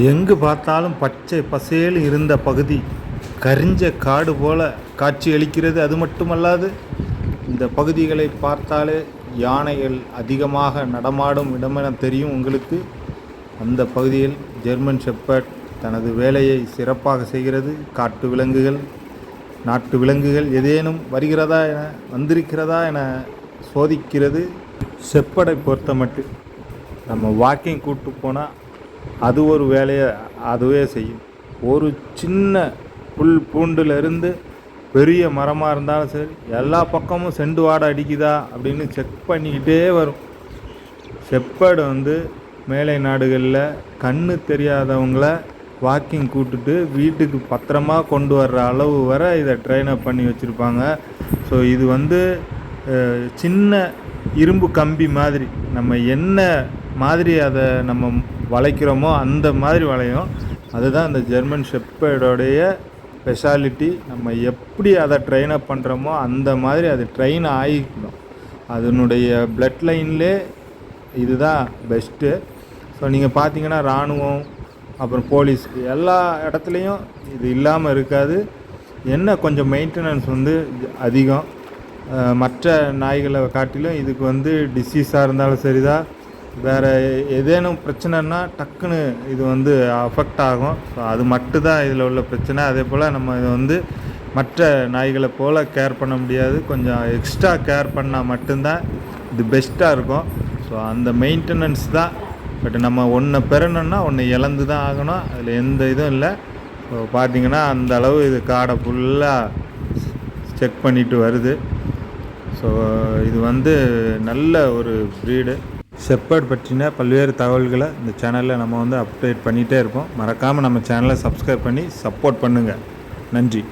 எங்கு பார்த்தாலும் பச்சை பசேல் இருந்த பகுதி கரிஞ்ச காடு போல காட்சியளிக்கிறது அது மட்டுமல்லாது இந்த பகுதிகளை பார்த்தாலே யானைகள் அதிகமாக நடமாடும் இடமென தெரியும் உங்களுக்கு. அந்த பகுதியில் ஜெர்மன் ஷெப்பர்ட் தனது வேலையை சிறப்பாக செய்கிறது. காட்டு விலங்குகள் நாட்டு விலங்குகள் ஏதேனும் வருகிறதா என வந்திருக்கிறதா என சோதிக்கிறது. செப்படை பொறுத்த மட்டும் நம்ம வாக்கிங் கூப்பிட்டு போனால் அது ஒரு வேலையை அதுவே செய்யும். ஒரு சின்ன புல் பூண்டுலேருந்து பெரிய மரமாக இருந்தாலும் சரி எல்லா பக்கமும் செண்டு வாடை அடிக்குதா அப்படின்னு செக் பண்ணிக்கிட்டே வரும். செப்பேடு வந்து மேலை நாடுகளில் கண்ணு தெரியாதவங்கள வாக்கிங் கூட்டுட்டு வீட்டுக்கு பத்திரமா கொண்டு வர்ற அளவு வரை இதை ட்ரெயின் அப் பண்ணி வச்சுருப்பாங்க. ஸோ இது வந்து சின்ன இரும்பு கம்பி மாதிரி. நம்ம என்ன மாதிரி அதை நம்ம வளைக்கிறோமோ அந்த மாதிரி வளையும். அதுதான் அந்த ஜெர்மன் ஷெப்பர்டோடைய ஸ்பெஷாலிட்டி நம்ம எப்படி அதை ட்ரெயின் அப் பண்ணுறோமோ அந்த மாதிரி அது ட்ரெயின் ஆகிக்கணும். அதனுடைய பிளட் லைன்லே இதுதான் பெஸ்ட்டு ஸோ நீங்கள் பார்த்தீங்கன்னா இராணுவம் அப்புறம் போலீஸ் எல்லா இடத்துலையும் இது இல்லாமல் இருக்காது. என்ன கொஞ்சம் மெயின்டெனன்ஸ் வந்து அதிகம்? மற்ற நாய்களை காட்டிலும் இதுக்கு வந்து டிசீஸாக இருந்தாலும் சரிதான். வேறு ஏதேனும் பிரச்சனைன்னா டக்குன்னு இது வந்து அஃபெக்ட் ஆகும். ஸோ அது மட்டும்தான் இதில் உள்ள பிரச்சனை. அதே போல் நம்ம இதை வந்து மற்ற நாய்களை போல் கேர் பண்ண முடியாது. கொஞ்சம் எக்ஸ்ட்ரா கேர் பண்ணால் மட்டும்தான் இது பெஸ்ட்டாக இருக்கும். ஸோ அந்த மெயின்டெனன்ஸ் தான். பட் நம்ம ஒன்றை பெறணும்னா ஒன்று இழந்து தான் ஆகணும். அதில் எந்த இதுவும் இல்லை. ஸோ பார்த்தீங்கன்னா அந்த அளவு இது காடை ஃபுல்லாக செக் பண்ணிட்டு வருது. ஸோ இது வந்து நல்ல ஒரு ப்ரீடு ஷெப்பர்ட் பற்றின பல்வேறு தகவல்களை இந்த சேனலில் நம்ம வந்து அப்டேட் பண்ணிகிட்டே இருப்போம். மறக்காமல் நம்ம சேனலை சப்ஸ்கிரைப் பண்ணி சப்போர்ட் பண்ணுங்கள் நன்றி.